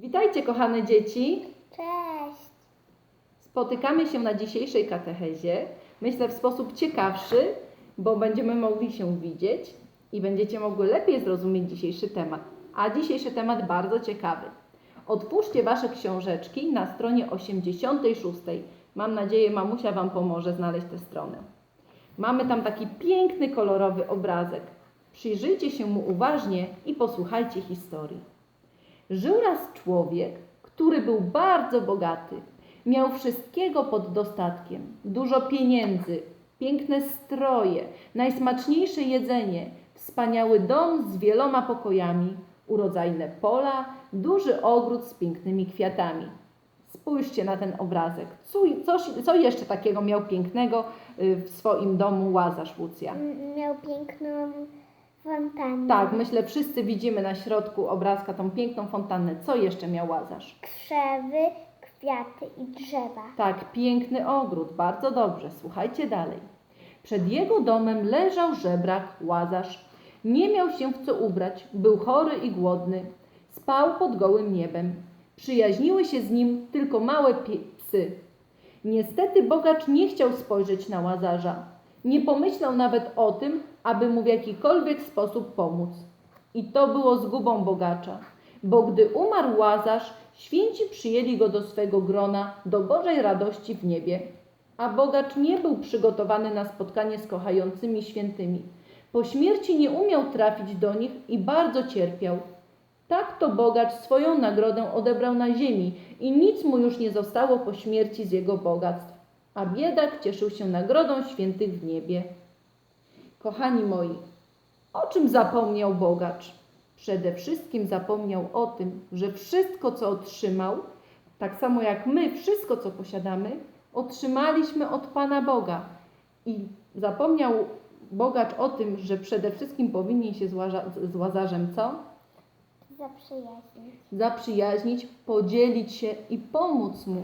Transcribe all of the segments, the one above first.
Witajcie, kochane dzieci. Cześć. Spotykamy się na dzisiejszej katechezie. Myślę w sposób ciekawszy, bo będziemy mogli się widzieć i będziecie mogły lepiej zrozumieć dzisiejszy temat. A dzisiejszy temat bardzo ciekawy. Otwórzcie Wasze książeczki na stronie 86. Mam nadzieję, mamusia Wam pomoże znaleźć tę stronę. Mamy tam taki piękny, kolorowy obrazek. Przyjrzyjcie się mu uważnie i posłuchajcie historii. Żył raz człowiek, który był bardzo bogaty. Miał wszystkiego pod dostatkiem: dużo pieniędzy, piękne stroje, najsmaczniejsze jedzenie, wspaniały dom z wieloma pokojami, urodzajne pola, duży ogród z pięknymi kwiatami. Spójrzcie na ten obrazek. Co, coś, co jeszcze takiego miał pięknego y, w swoim domu Łazarz Łucja? Miał piękną fontannę. Tak, myślę, wszyscy widzimy na środku obrazka tą piękną fontannę. Co jeszcze miał Łazarz? Krzewy, kwiaty i drzewa. Tak, piękny ogród, bardzo dobrze. Słuchajcie dalej. Przed jego domem leżał żebrak, łazarz. Nie miał się w co ubrać, był chory i głodny. Spał pod gołym niebem. Przyjaźniły się z nim tylko małe psy. Niestety bogacz nie chciał spojrzeć na łazarza. Nie pomyślał nawet o tym, aby mu w jakikolwiek sposób pomóc. I to było zgubą bogacza, bo gdy umarł łazarz, święci przyjęli go do swego grona, do Bożej radości w niebie. A bogacz nie był przygotowany na spotkanie z kochającymi świętymi. Po śmierci nie umiał trafić do nich i bardzo cierpiał. Tak to bogacz swoją nagrodę odebrał na ziemi i nic mu już nie zostało po śmierci z jego bogactw, a biedak cieszył się nagrodą świętych w niebie. Kochani moi, o czym zapomniał bogacz? Przede wszystkim zapomniał o tym, że wszystko, co otrzymał, tak samo jak my, wszystko, co posiadamy, otrzymaliśmy od Pana Boga. I zapomniał bogacz o tym, że przede wszystkim powinien się z, łaza- z łazarzem co? Zaprzyjaźnić. zaprzyjaźnić, podzielić się i pomóc mu.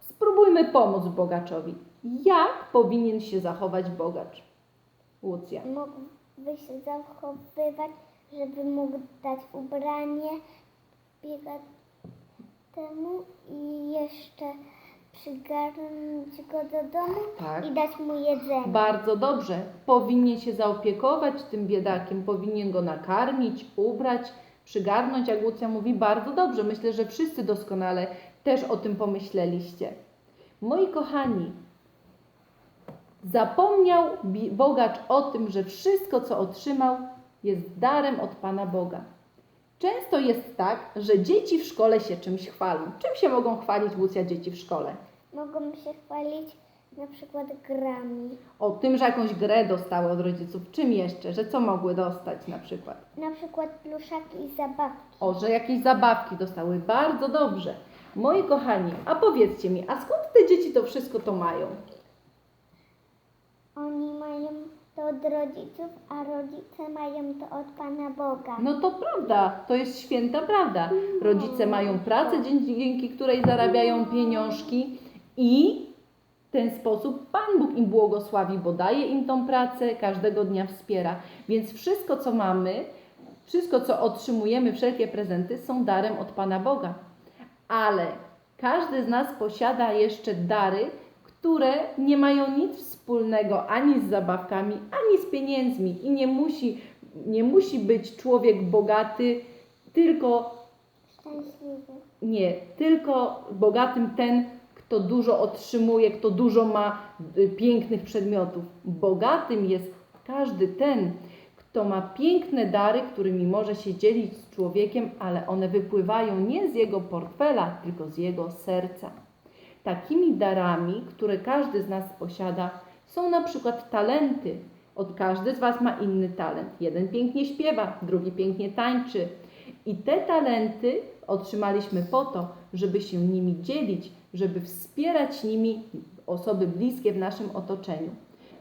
Spróbujmy pomóc bogaczowi. Jak powinien się zachować bogacz? Łucja. Mógłby się zachowywać, żeby mógł dać ubranie temu i jeszcze przygarnąć go do domu Tak. i dać mu jedzenie. Bardzo dobrze. Powinien się zaopiekować tym biedakiem, powinien go nakarmić, ubrać, przygarnąć, jak Łucja mówi, bardzo dobrze. Myślę, że wszyscy doskonale też o tym pomyśleliście. Moi kochani, zapomniał bogacz o tym, że wszystko, co otrzymał, jest darem od Pana Boga. Często jest tak, że dzieci w szkole się czymś chwalą. Czym się mogą chwalić, Łucja, dzieci w szkole? Mogą się chwalić na przykład grami. O tym, że jakąś grę dostały od rodziców. Czym jeszcze? Że co mogły dostać na przykład? Na przykład pluszaki i zabawki. O, że jakieś zabawki dostały. Bardzo dobrze. Moi kochani, a powiedzcie mi, a skąd te dzieci to wszystko to mają? Oni mają to od rodziców, a rodzice mają to od Pana Boga. No to prawda, to jest święta prawda. Rodzice mają pracę, dzięki, dzięki której zarabiają pieniążki i w ten sposób Pan Bóg im błogosławi, bo daje im tą pracę, każdego dnia wspiera. Więc wszystko, co mamy, wszystko, co otrzymujemy, wszelkie prezenty są darem od Pana Boga. Ale każdy z nas posiada jeszcze dary, które nie mają nic wspólnego ani z zabawkami, ani z pieniędzmi i nie musi, nie musi być człowiek bogaty, tylko Szczęśliwy. nie, tylko bogatym ten, kto dużo otrzymuje, kto dużo ma y, pięknych przedmiotów. Bogatym jest każdy ten, kto ma piękne dary, którymi może się dzielić z człowiekiem, ale one wypływają nie z jego portfela, tylko z jego serca. Takimi darami, które każdy z nas posiada, są na przykład talenty. Od każdy z Was ma inny talent. Jeden pięknie śpiewa, drugi pięknie tańczy. I te talenty otrzymaliśmy po to, żeby się nimi dzielić, żeby wspierać nimi osoby bliskie w naszym otoczeniu.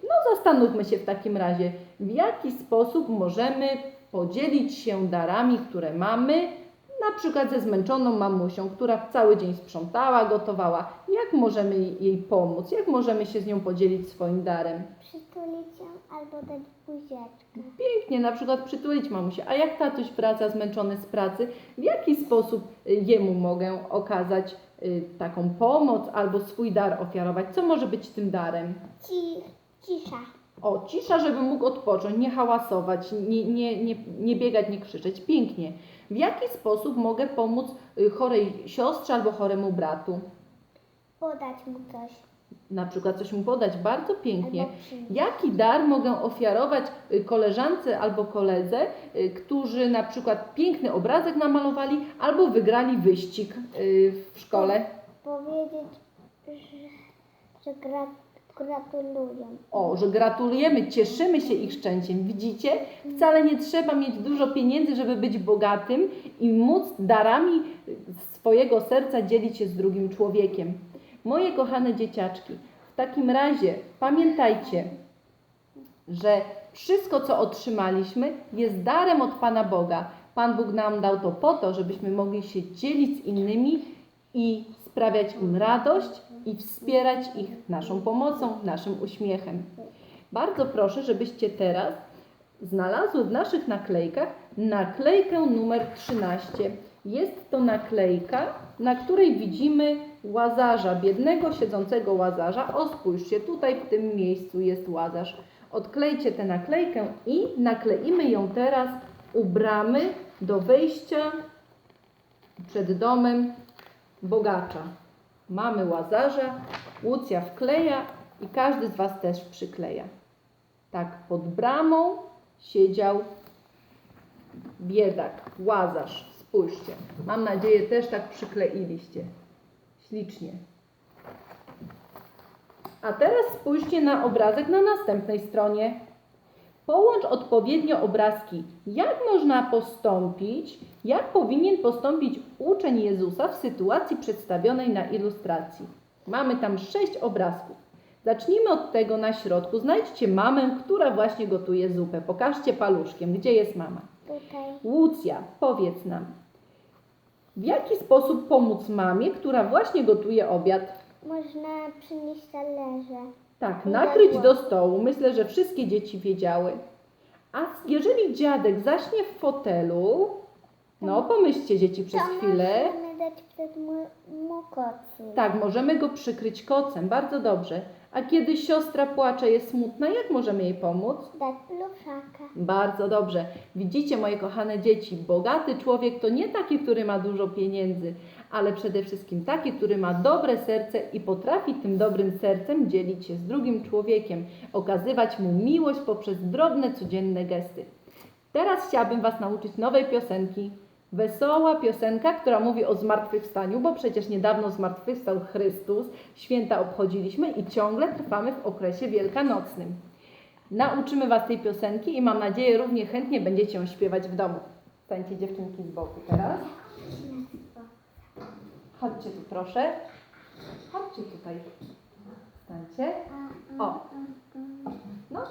No zastanówmy się w takim razie, w jaki sposób możemy podzielić się darami, które mamy na przykład ze zmęczoną mamusią, która cały dzień sprzątała, gotowała. Jak możemy jej pomóc? Jak możemy się z nią podzielić swoim darem? Przytulić ją albo dać buziaczkę. Pięknie, na przykład przytulić mamusię. A jak tatuś wraca zmęczony z pracy, w jaki sposób y, jemu mogę okazać y, taką pomoc albo swój dar ofiarować? Co może być tym darem? Ci, cisza. O, cisza, żeby mógł odpocząć, nie hałasować, nie, nie, nie, nie biegać, nie krzyczeć. Pięknie. W jaki sposób mogę pomóc y, chorej siostrze albo choremu bratu? Podać mu coś. Na przykład coś mu podać. Bardzo pięknie. Jaki dar mogę ofiarować y, koleżance albo koledze, y, którzy na przykład piękny obrazek namalowali albo wygrali wyścig w szkole? Powiedzieć, że, że gra, gratulują. O, że gratulujemy, cieszymy się ich szczęściem. Widzicie? Wcale nie trzeba mieć dużo pieniędzy, żeby być bogatym i móc darami swojego serca dzielić się z drugim człowiekiem. Moje kochane dzieciaczki, w takim razie pamiętajcie, że wszystko, co otrzymaliśmy, jest darem od Pana Boga. Pan Bóg nam dał to po to, żebyśmy mogli się dzielić z innymi i sprawiać im radość i wspierać ich naszą pomocą, naszym uśmiechem. Bardzo proszę, żebyście teraz znalazły w naszych naklejkach naklejkę numer 13. Jest to naklejka, na której widzimy łazarza, biednego siedzącego łazarza. O, spójrzcie, tutaj w tym miejscu jest łazarz. Odklejcie tę naklejkę i nakleimy ją teraz u bramy do wejścia przed domem bogacza. Mamy łazarza, Łucja wkleja i każdy z Was też przykleja. Tak, pod bramą siedział biedak, łazarz. Spójrzcie. Mam nadzieję, też tak przykleiliście. Ślicznie. A teraz spójrzcie na obrazek na następnej stronie. Połącz odpowiednio obrazki. Jak można postąpić, jak powinien postąpić uczeń Jezusa w sytuacji przedstawionej na ilustracji. Mamy tam sześć obrazków. Zacznijmy od tego na środku. Znajdźcie mamę, która właśnie gotuje zupę. Pokażcie paluszkiem, gdzie jest mama. Tutaj. Łucja, powiedz nam, w jaki sposób pomóc mamie, która właśnie gotuje obiad? Można przynieść talerze. Tak, Nie nakryć do stołu. Myślę, że wszystkie dzieci wiedziały. A jeżeli dziadek zaśnie w fotelu, no pomyślcie dzieci przez to chwilę. możemy dać przed mu, mu. Tak, możemy go przykryć kocem, bardzo dobrze. A kiedy siostra płacze, jest smutna, jak możemy jej pomóc? Dać pluszaka. Bardzo dobrze. Widzicie, moje kochane dzieci, bogaty człowiek to nie taki, który ma dużo pieniędzy, ale przede wszystkim taki, który ma dobre serce i potrafi tym dobrym sercem dzielić się z drugim człowiekiem, okazywać mu miłość poprzez drobne, codzienne gesty. Teraz chciałabym Was nauczyć nowej piosenki. Wesoła piosenka, która mówi o zmartwychwstaniu, bo przecież niedawno zmartwychwstał Chrystus, święta obchodziliśmy i ciągle trwamy w okresie wielkanocnym. Nauczymy Was tej piosenki i mam nadzieję równie chętnie będziecie ją śpiewać w domu. Stańcie dziewczynki z boku teraz. Chodźcie tu proszę. Chodźcie tutaj. Stańcie. O. No.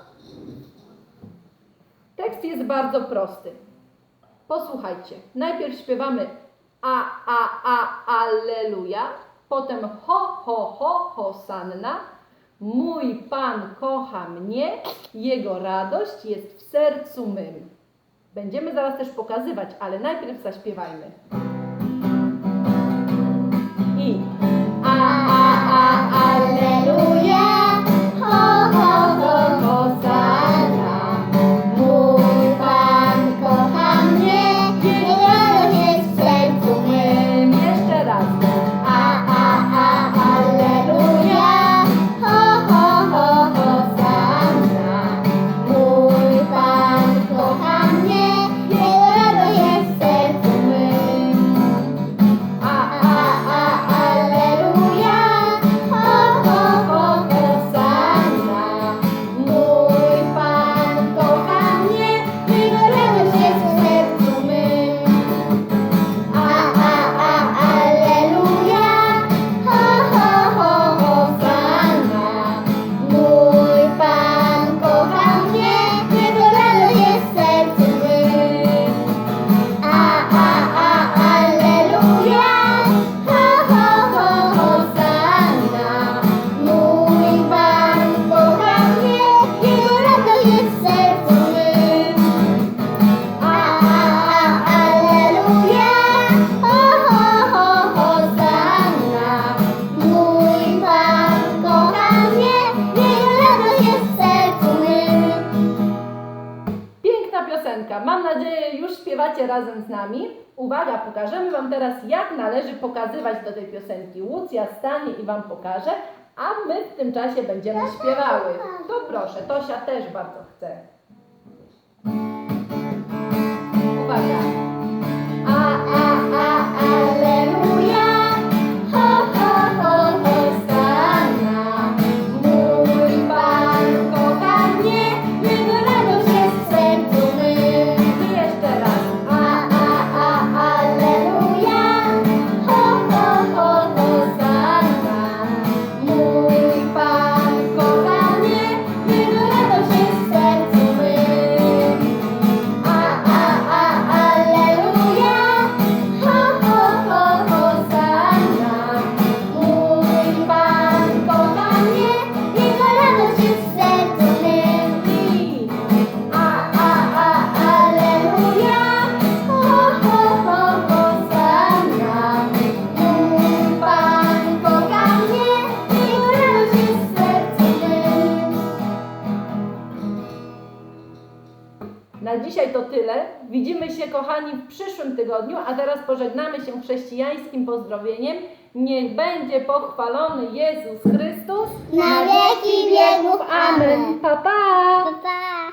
Tekst jest bardzo prosty. Posłuchajcie. Najpierw śpiewamy a, a, a, alleluja. Potem ho, ho, ho, hosanna. Mój Pan kocha mnie, Jego radość jest w sercu mym. Będziemy zaraz też pokazywać, ale najpierw zaśpiewajmy. Razem z nami. Uwaga, pokażemy Wam teraz, jak należy pokazywać do tej piosenki. Łucja stanie i Wam pokaże, a my w tym czasie będziemy śpiewały. To proszę, Tosia też bardzo chce. Uwaga. Dzisiaj to tyle. Widzimy się, kochani, w przyszłym tygodniu, a teraz pożegnamy się chrześcijańskim pozdrowieniem. Niech będzie pochwalony Jezus Chrystus. Na wieki wieków. Amen. Pa, pa! Pa, pa.